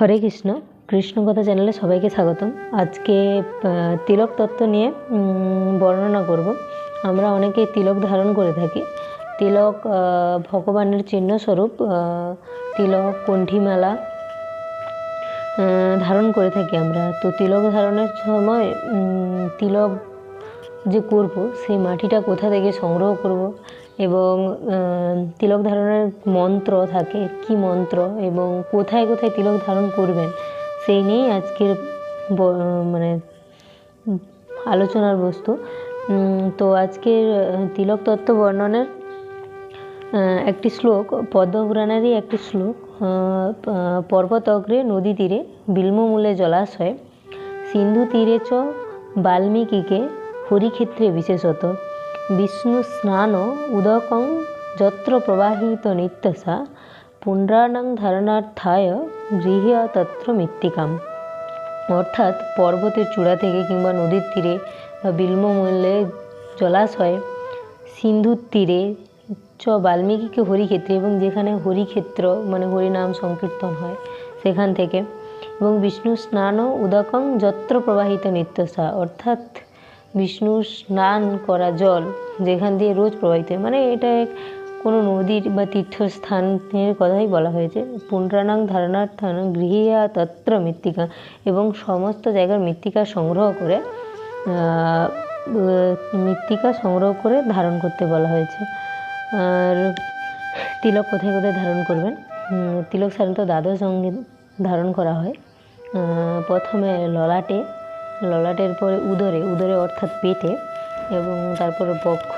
হরে কৃষ্ণ কৃষ্ণ কথা চ্যানেলে সবাইকে স্বাগতম। আজকে তিলক তত্ত্ব নিয়ে বর্ণনা করব। আমরা অনেকে তিলক ধারণ করে থাকি। তিলক ভগবানের চিহ্ন স্বরূপ তিলক কণ্ঠিমালা ধারণ করে থাকি আমরা। তো তিলক ধারণের সময় তিলক যে করব, সেই মাটিটা কোথা থেকে সংগ্রহ করব এবং তিলক ধারণের মন্ত্র থাকে, কি মন্ত্র এবং কোথায় কোথায় তিলক ধারণ করবেন, সেই নিয়েই আজকের মানে আলোচনার বস্তু। তো আজকের তিলক তত্ত্ব বর্ণনের একটি শ্লোক, পদ্মপুরাণেরই একটি শ্লোক পর্বত অগ্রে নদী তীরে বিল্মমূলে জলাশয় সিন্ধু তীরে চ বাল্মীকিকে হরিক্ষেত্রে বিশেষত বিষ্ণু স্নান উদকং যত্র প্রবাহিত নিত্যসা পুণ্ড্রাণাং ধারণার্থায় গৃহীয় তত্র মৃত্তিকাম। অর্থাৎ পর্বতের চূড়া থেকে কিংবা নদীর তীরে বা বিল্মমূল্যে জলাশয়ে, সিন্ধুর তীরে চ বাল্মীকিকে হরিক্ষেত্রে এবং যেখানে হরিক্ষেত্র মানে হরিনাম সংকীর্তন হয় সেখান থেকে এবং বিষ্ণু স্নান উদকং যত্র প্রবাহিত নিত্যসা। অর্থাৎ বিষ্ণু স্নান করা জল যেখান দিয়ে রোজ প্রবাহিত হয়। মানে এটা এক কোনো নদীর বা তীর্থস্থানের কথাই বলা হয়েছে। পুণ্ড্রানাং ধারণার্থান গৃহীয়া তত্র মৃত্তিকা এবং সমস্ত জায়গার মৃত্তিকা সংগ্রহ করে মৃত্তিকা সংগ্রহ করে ধারণ করতে বলা হয়েছে। আর তিলক কোথায় কোথায় ধারণ করবেন? তিলক সাধারণত দ্বাদশ অঙ্গে ধারণ করা হয়। প্রথমে ললাটে ললাটের পরে উদরে উদরে অর্থাৎ পেটে এবং তারপরে বক্ষ,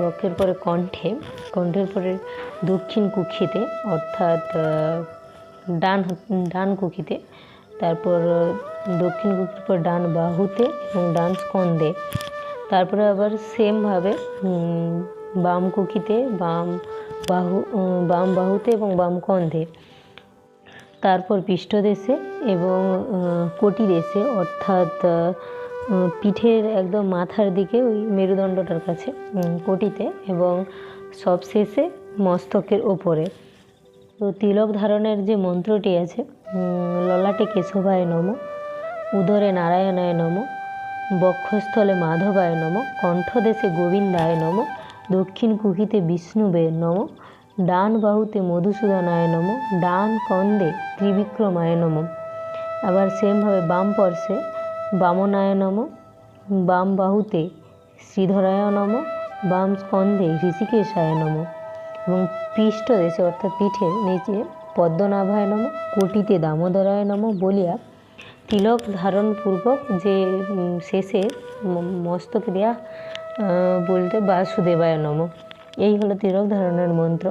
বক্ষের পরে কণ্ঠে, কণ্ঠের পরে দক্ষিণ কুক্ষিতে অর্থাৎ ডান ডান কুক্ষিতে, তারপর দক্ষিণ কুক্ষির পর ডান বাহুতে এবং ডান স্কন্ধে। তারপরে আবার সেমভাবে বাম কুক্ষিতে, বাম বাহু বাম বাহুতে এবং বাম কন্ধে। তারপর পৃষ্ঠদেশে এবং কোটি দেশে, অর্থাৎ পিঠের একদম মাথার দিকে ওই মেরুদণ্ডটার কাছে কোটিতে এবং সবশেষে মস্তকের ওপরে। তো তিলক ধারণের যে মন্ত্রটি আছে ললাটে কেশবায় নম, উদরে নারায়ণায় নম, বক্ষস্থলে মাধবায় নম, কণ্ঠদেশে গোবিন্দায় নম, দক্ষিণ কুহিতে বিষ্ণুবে নম ডান বাহুতে মধুসূদনায় নম, ডান কন্দে ত্রিবিক্রমায় নম। আবার সেমভাবে বাম পর্শে বামনায় নম, বাম বাহুতে শ্রীধরায় নম, বাম স্কন্ধে ঋষিকেশায় নম। এবং পৃষ্ঠ দেশে অর্থাৎ পিঠের নিচে পদ্মনাভায় নম, কোটিতে দামোদরায় বলিয়া তিলক ধারণ পূর্বক যে শেষে মস্তকে দেয়া বলতে বাসুদেবায় নম। এই হলো তিলক ধারণের মন্ত্র।